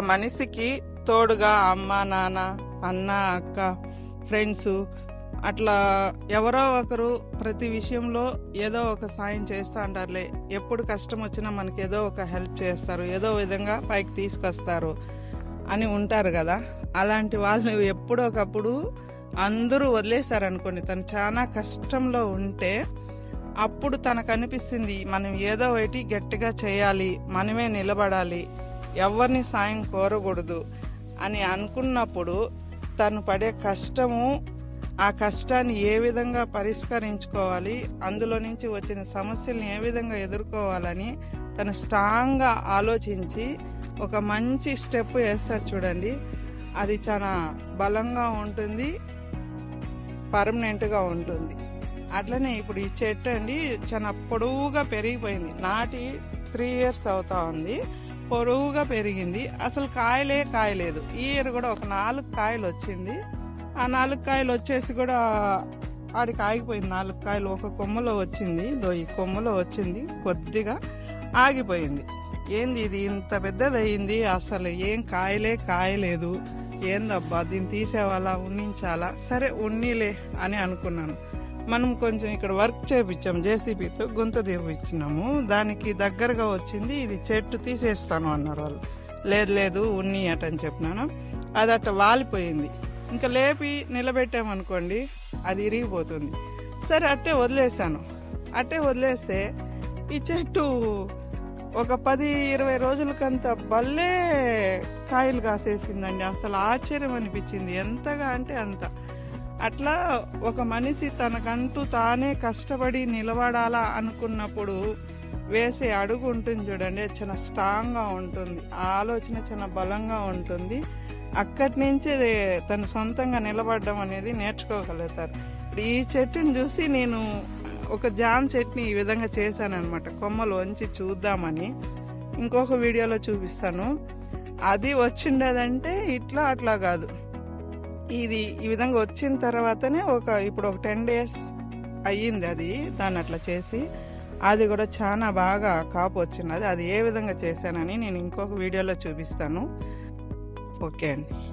మనిషికి తోడుగా అమ్మ నాన్న అన్న అక్క ఫ్రెండ్స్ అట్లా ఎవరో ఒకరు ప్రతి విషయంలో ఏదో ఒక సాయం చేస్తూ అంటారులే. ఎప్పుడు కష్టం వచ్చినా మనకి ఏదో ఒక హెల్ప్ చేస్తారు ఏదో విధంగా పైకి తీసుకొస్తారు అని ఉంటారు కదా. అలాంటి వాళ్ళు ఎప్పుడో ఒకప్పుడు అందరూ వదిలేశారనుకోండి తను చాలా కష్టంలో ఉంటే అప్పుడు తనకు అనిపిస్తుంది మనం ఏదో ఒకటి గట్టిగా చేయాలి మనమే నిలబడాలి ఎవరిని సాయం కోరకూడదు అని అనుకున్నప్పుడు తను పడే కష్టము ఆ కష్టాన్ని ఏ విధంగా పరిష్కరించుకోవాలి అందులో నుంచి వచ్చిన సమస్యలను ఏ విధంగా ఎదుర్కోవాలని తను స్ట్రాంగ్గా ఆలోచించి ఒక మంచి స్టెప్ వేస్తారు చూడండి. అది చాలా బలంగా ఉంటుంది పర్మనెంట్గా ఉంటుంది. అట్లనే ఇప్పుడు ఈ చెట్టు అండి చాలా పొడవుగా పెరిగిపోయింది. నాటి త్రీ ఇయర్స్ అవుతా ఉంది. పొరువుగా పెరిగింది. అసలు కాయలే కాయలేదు. ఈ ఇయర్ కూడా ఒక నాలుగు కాయలు వచ్చింది. ఆ నాలుగు కాయలు వచ్చేసి కూడా ఆడికి ఆగిపోయింది. నాలుగు కాయలు ఒక కొమ్మలో వచ్చింది. దో ఈ కొమ్మలో వచ్చింది. కొద్దిగా ఆగిపోయింది. ఏంది ఇది? ఇంత పెద్దది అయింది అసలు ఏం కాయలే కాయలేదు. ఏందబ్బా? దీన్ని తీసేవాలా ఉన్నించాలా? సరే ఉన్నిలే అని అనుకున్నాను. మనం కొంచెం ఇక్కడ వర్క్ చేపించాం జేసీబీతో గుంత తీపిచ్చినాము దానికి దగ్గరగా వచ్చింది ఇది చెట్టు తీసేస్తాను అన్నారు వాళ్ళు. లేదు లేదు ఉన్ని అట అని చెప్పినాను. అది అట్ట వాలిపోయింది. ఇంకా లేపి నిలబెట్టామనుకోండి అది ఇరిగిపోతుంది. సరే అట్టే వదిలేసాను అట్టే వదిలేస్తే ఈ చెట్టు ఒక పది ఇరవై రోజులకంత భలే కాయలు కాసేసిందండి. అసలు ఆశ్చర్యం అనిపించింది. ఎంతగా అంటే అంత. అట్లా ఒక మనిషి తనకంటూ తానే కష్టపడి నిలబడాలా అనుకున్నప్పుడు వేసే అడుగు ఉంటుంది చూడండి అది చాలా స్ట్రాంగ్గా ఉంటుంది ఆ ఆలోచన చాలా బలంగా ఉంటుంది. అక్కడి నుంచి తను సొంతంగా నిలబడడం అనేది నేర్చుకోగలుగుతారు. ఇప్పుడు ఈ చెట్టుని చూసి నేను ఒక జామ్ చెట్ని ఈ విధంగా చేశానమాట కొమ్మలు వంచి చూద్దామని ఇంకొక వీడియోలో చూపిస్తాను. అది వచ్చిండదంటే ఇట్లా అట్లా కాదు. ఇది ఈ విధంగా వచ్చిన తర్వాతనే ఒక ఇప్పుడు ఒక టెన్ డేస్ అయ్యింది అది దాన్ని అట్లా చేసి. అది కూడా చాలా బాగా కాపు వచ్చినది అది ఏ విధంగా చేశానని నేను ఇంకొక వీడియోలో చూపిస్తాను. ఓకే అండి.